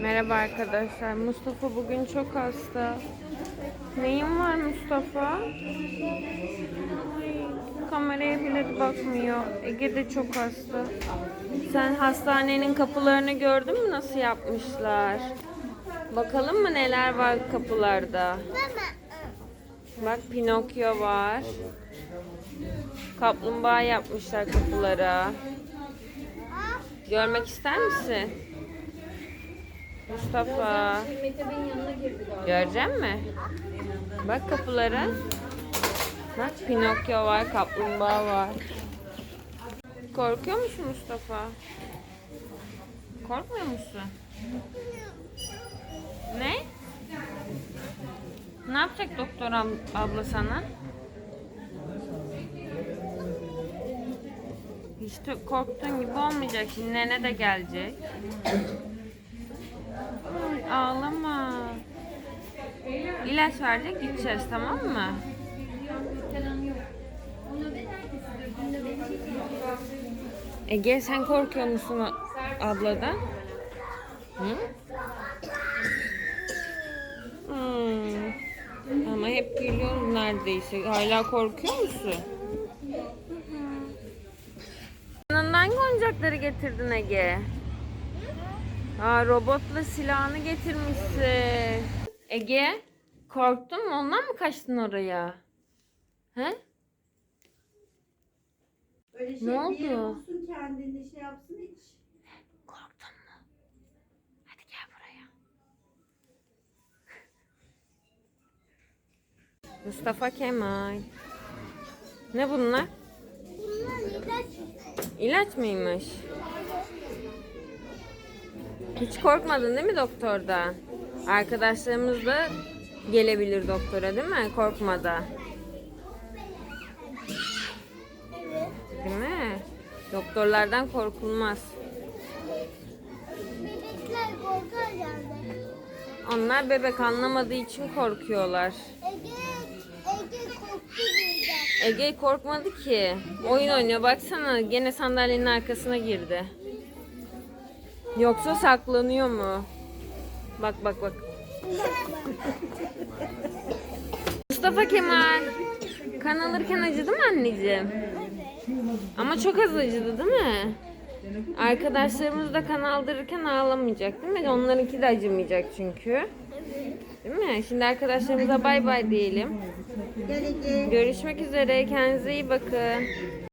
Merhaba arkadaşlar. Mustafa bugün çok hasta. Neyin var Mustafa? Ay, kameraya bile bakmıyor. Ege de çok hasta. Sen hastanenin kapılarını gördün mü nasıl yapmışlar? Bakalım mı neler var kapılarda? Bak Pinokyo var. Kaplumbağa yapmışlar kapılara. Görmek ister misin? Mustafa. Görecek mi? Bak kapılara. Bak Pinokyo var, kaplumbağa var. Korkuyor musun Mustafa? Korkmuyor musun? Ne? Ne yapacak doktor ab- abla sana? Hiç korktuğun gibi olmayacak. Şimdi nene de gelecek. İlaç verecek gideceğiz tamam mı? Ege sen korkuyor musun abladan? Hı? Hmm. Ama hep gülüyoruz neredeyse. Hala korkuyor musun? Yanından oyuncakları getirdin Ege? Aa, robotla silahını getirmişsin. Ege, korktun mu? Ondan mı kaçtın oraya? He? Öyle şey Ne bir yer oldu? bulsun kendini şey yapsın hiç. Korktun mu? Hadi gel buraya. Mustafa Kemal. Ne bunlar? İlaç mıymış? Hiç korkmadın değil mi doktordan? Arkadaşlarımız da gelebilir doktora değil mi? Korkmadan. Değil mi? Doktorlardan korkulmaz. Bebekler korkar yani. Onlar bebek anlamadığı için korkuyorlar. Ege, Ege korktu birden. Ege korkmadı ki. Oyun oynuyor. Baksana gene sandalyenin arkasına girdi. Yoksa saklanıyor mu? Bak bak bak. Mustafa Kemal. Kan alırken acıdı mı anneciğim? Ama çok az acıdı değil mi? Arkadaşlarımız da kan aldırırken ağlamayacak değil mi? Onlarınki de acımayacak çünkü. Değil mi? Şimdi arkadaşlarımıza bay bay diyelim. Görüşmek üzere. Kendinize iyi bakın.